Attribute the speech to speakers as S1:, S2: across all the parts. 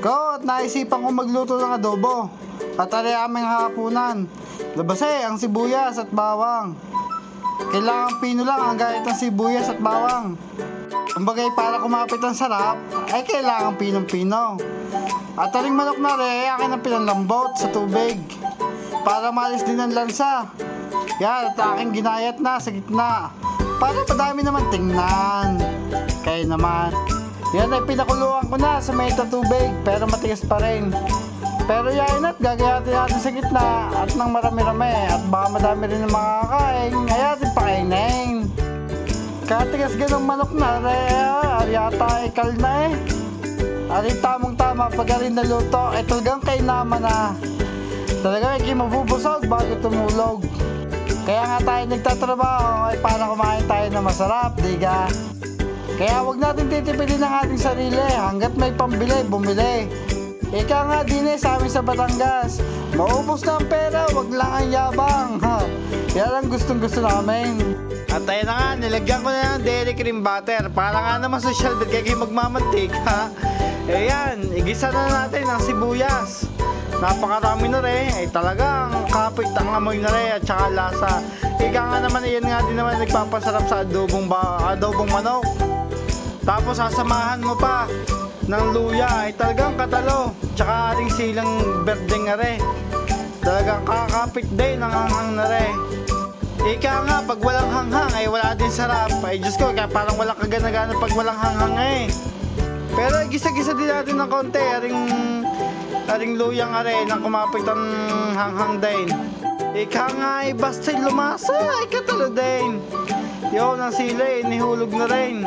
S1: Ko at naisipan ko magluto ng adobo. At aming hapunan. Labase ang sibuyas at bawang. Kailangan pino lang ang gayat ng sibuyas at bawang. Kumbagay para kumapit ang sarap, ay kailangan pinong-pino. At aring manok na re, akin ang pinanlambot sa tubig. Para malis din ang lansa. Yan, at aking ginayat na sa gitna. Para madami naman tingnan. Kaya naman. Yan ay pinakuluan ko na sa may tubig, pero matigas pa rin. Pero yan at gagayatin natin sa gitna at nang marami-rami at baka madami rin ang makakain, ay ating pakainin. Katigas ganong manok na, re, ari yata ikal na eh. Ari tamang tama pag ari naluto, ay talagang kainaman na. Talaga ay mabubusog bago tumulog. Kaya nga tayo nagtatrabaho ay para kumain tayo na masarap, diga. Kaya wag natin titipidin ang ating sarili hanggat may pambili, bumili. Ika nga din eh sa amin sa Batangas. Maubos na ang pera, wag lang ang yabang. Ha? Yan ang gustong gusto namin. At ayun na nga, nilagyan ko na ng dairy cream butter para nga naman social kaya kayo magmamantik ha. Ayan, igisa na natin ang sibuyas. Napakarami na rin, ay talagang kapit ang amoy na rin at saka lasa. Ika nga naman, iyan nga din naman nagpapasarap sa adobong, ba, adobong manok. Tapos sasamahan mo pa ng luya ay talagang katalo. Tsaka ating silang berdeng rin. Talagang kakapit din ang hanghang na rin. Ika nga, pag walang hanghang ay wala din sarap. Ay Diyos ko, kaya parang walang kagana-gana pag walang hanghang eh. Pero gisa-gisa din natin ng konti. Aring, aring luyang are nang kumapit ang hanghang din. Ika nga ay basta lumasa ay katalo din. Yun, ang sila eh, nihulog na rin.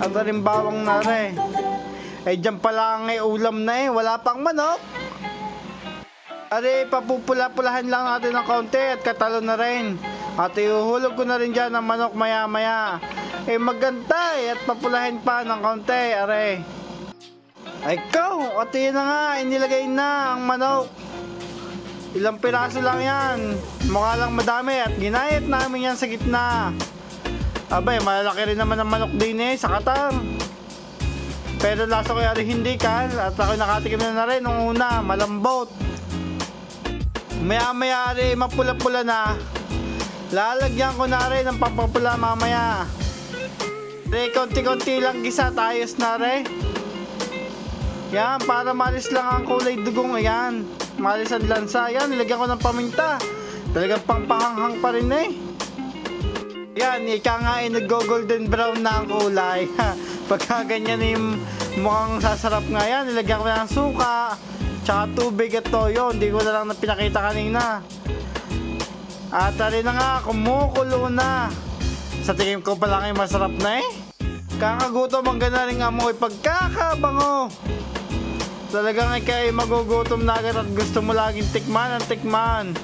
S1: At aring bawang na rin. Ay dyan pala ang eh, ulam na eh, wala pang manok. Are, papupula-pulahan lang natin ng konti at katalo na rin. At ihuhulog ko na rin dyan ng manok maya-maya. Eh maganda eh, at papulahin pa ng konti, are. Ay ko, at na nga, inilagay na ang manok. Ilang piraso lang yan. Mukha lang madami at ginayat namin yan sa gitna. Abay, malalaki rin naman ang manok din eh, sa katang. Pero lasa ko yari hindi kal at ako nakatikim na na rin nung una, malambot. Maya maya rin mapula-pula na. Lalagyan ko na rin ng pampapula mamaya. Re, konti-konti lang gisa, tayos na rin. Yan, para malis lang ang kulay dugong. Ayan, malis ang lansa. Yan, nilagyan ko ng paminta. Talagang pangpahanghang pa rin eh. Yan, ika nga ay nag-golden brown na ang kulay. Pagka ganyan yung mukhang sasarap nga yan, nilagyan ko ng suka, tsaka tubig at toyo. Hindi ko na lang na pinakita kanina. At rin na nga, kumukulo na. Sa tingin ko pa lang ay masarap na eh. Kakagutom ang gana rin amoy pagkakabango. Talagang ikay magugutom na agad at gusto mo laging tikman ang tikman.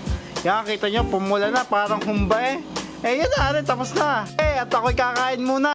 S1: Yan, kita nyo, pumula na, parang humba eh. Eh, yan na rin, tapos na. Eh, at ako'y kakain muna.